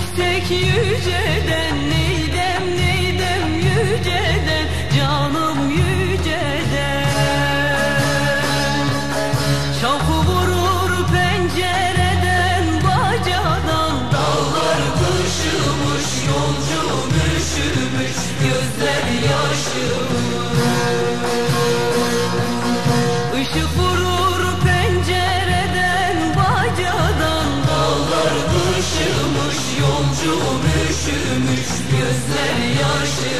yüksek yüceden Gözler yaşımış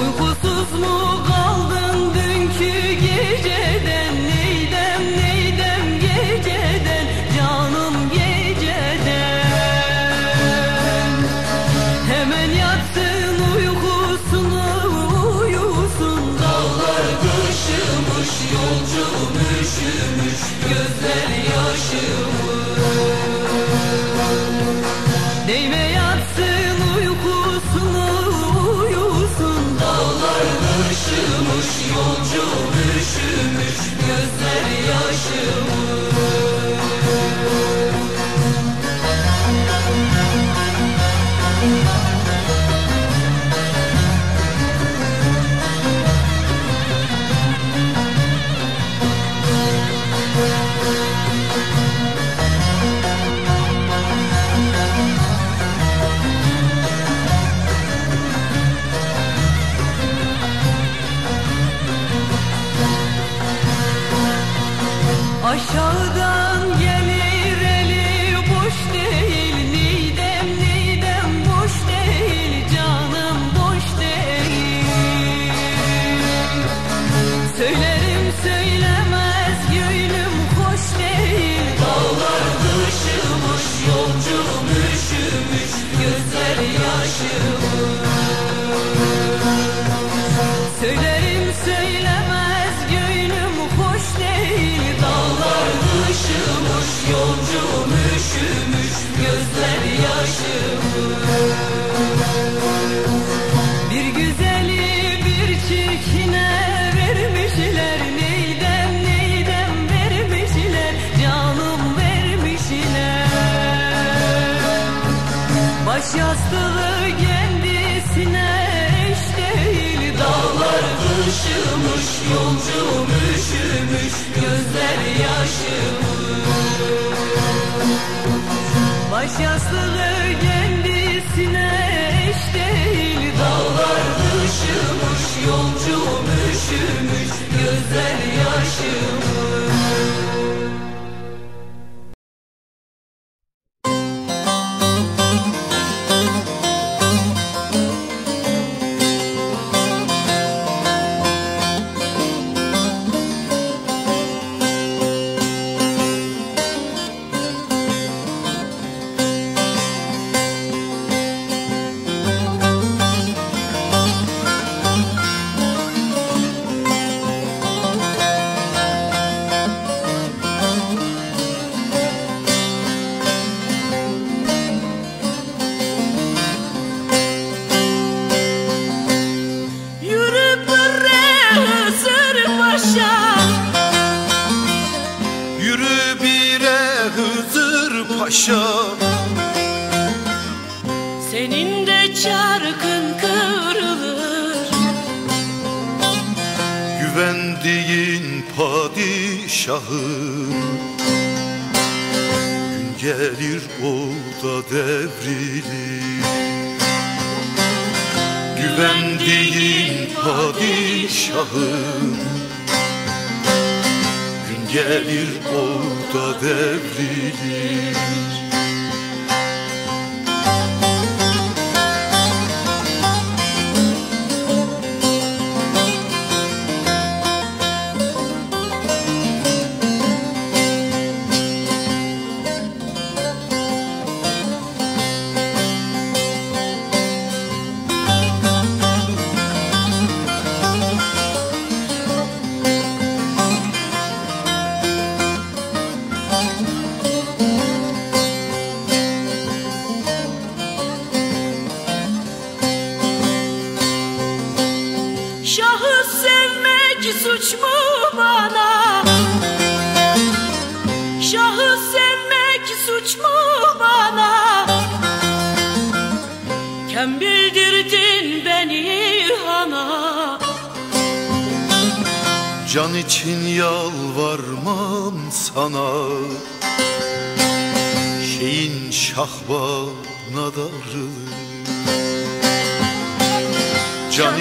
Uykusuz mu kaldın dünkü geceden? Neydem neydem geceden? Canım geceden. Hemen yatsın uykusunu uyusun. Dağlar kışımış yolcum üşümüş Gözler yolcum kışımış yolcum üşümüş Gözler yaşımış Baş yastığı kendisine eş değil Dağlar kışımış yolcum üşümüş Gözler yaşımış Paşa Senin de çarkın kırılır. Güvendiğin padişahı. Gün gelir o da devrilir. Güvendiğin padişahın gelir o da devrilir ki suç mu bana. Şahı sevmek suç mu bana? Kem bildirdin beni hana Can için yalvarmam sana. Şeyin şahbana darılır Can